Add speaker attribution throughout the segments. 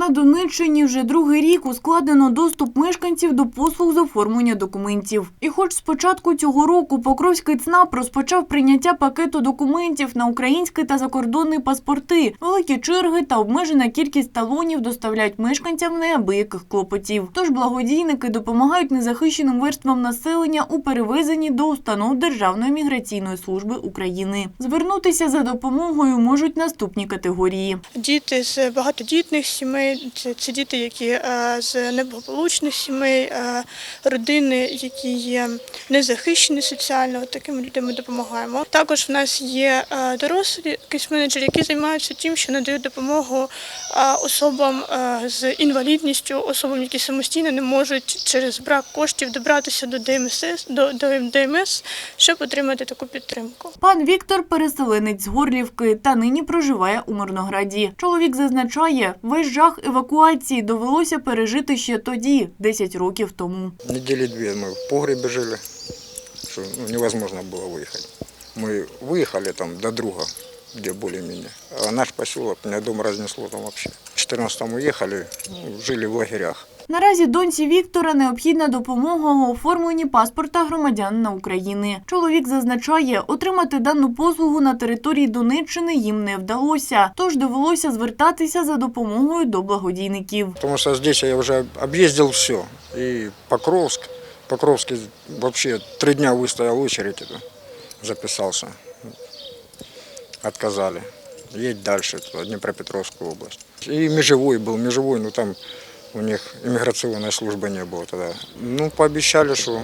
Speaker 1: На Донеччині вже другий рік ускладнено доступ мешканців до послуг з оформлення документів. І хоч з початку цього року Покровський ЦНАП розпочав прийняття пакету документів на український та закордонний паспорти, великі черги та обмежена кількість талонів доставляють мешканцям неабияких клопотів. Тож благодійники допомагають незахищеним верствам населення у перевезенні до установ Державної міграційної служби України. Звернутися за допомогою можуть наступні категорії.
Speaker 2: Діти з багатодітних сімей, це, це діти, які е, з неблагополучних сімей, е, родини, які є незахищені соціально, таким людям ми допомагаємо. Також в нас є е, дорослі кейс-менеджери, які займаються тим, що надають допомогу особам з інвалідністю, особам, які самостійно не можуть через брак коштів добратися до ДМС, до, до ДМС, щоб отримати таку підтримку.
Speaker 1: Пан Віктор переселенець з Горлівки та нині проживає у Мирнограді. Чоловік зазначає, весь жах евакуації довелося пережити ще тоді, 10 років тому.
Speaker 3: Недели две мы в погребе жили, что ну, невозможно было выехать. Мы выехали там до друга, где более-менее. А наш поселок, меня дом разнесло там вообще. В 14 уехали, ну, жили в лагерях.
Speaker 1: Наразі доньці Віктора необхідна допомога у оформленні паспорта громадянина України. Чоловік зазначає, отримати дану послугу на території Донеччини їм не вдалося, тож довелося звертатися за допомогою до благодійників.
Speaker 3: Потому что здесь я уже объездил все. И Покровск. Покровский вообще три дня выстоял очередь, это, записался. Отказали. Едь дальше, туда, Днепропетровскую область. И Межевой был, Межевой, ну там у них иммиграционной служби не було тоді. Ну, пообіцяли, що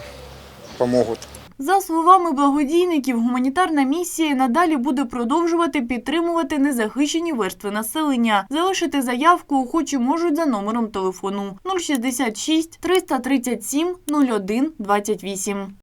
Speaker 3: допоможуть.
Speaker 1: За словами благодійників, гуманітарна місія надалі буде продовжувати підтримувати незахищені верстви населення. Залишити заявку охочі можуть за номером телефону 066 337 01 28.